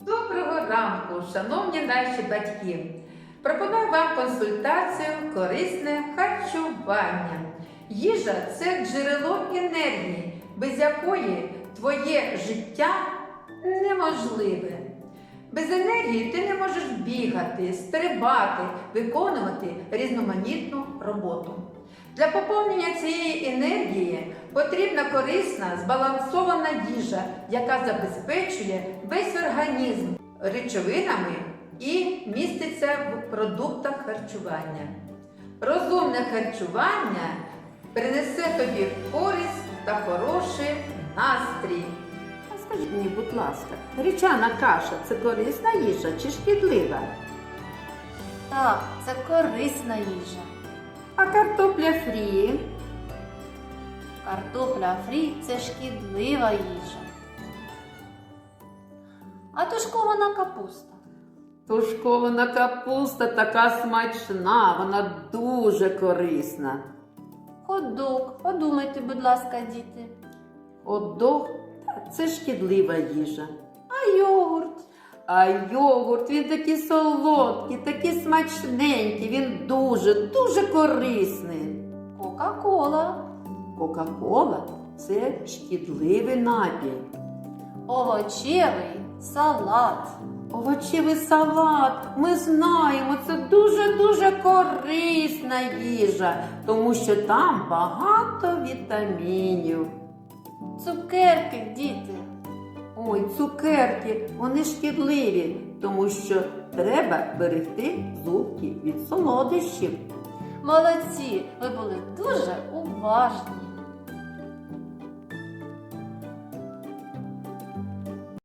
Доброго ранку, шановні наші батьки! Пропоную вам консультацію корисне харчування. Їжа це джерело енергії, без якої твоє життя неможливе. Без енергії ти не можеш бігати, стрибати, виконувати різноманітну роботу. Для поповнення цієї енергії потрібна корисна, збалансована їжа, яка забезпечує весь організм речовинами і міститься в продуктах харчування. Розумне харчування принесе тобі користь та хороший настрій. А скажіть мені, будь ласка, гречана каша це корисна їжа чи шкідлива? Так, це корисна їжа. А картопля фрі? Картопля фрі це шкідлива їжа. А тушкована капуста. Тушкована капуста така смачна, вона дуже корисна. Ходок. Подумайте, будь ласка, діти. Одох це шкідлива їжа. А йогурт? А йогурт, він такий солодкий, такий смачненький, він дуже, дуже корисний. Кока-кола. Кока-кола це шкідливий напій. Овочевий салат. Овочевий салат, ми знаємо, це дуже-дуже корисна їжа, тому що там багато вітамінів. Цукерки, діти. Ой, цукерки, вони шкідливі, тому що треба берегти зубки від солодощів. Молодці, ви були дуже уважні.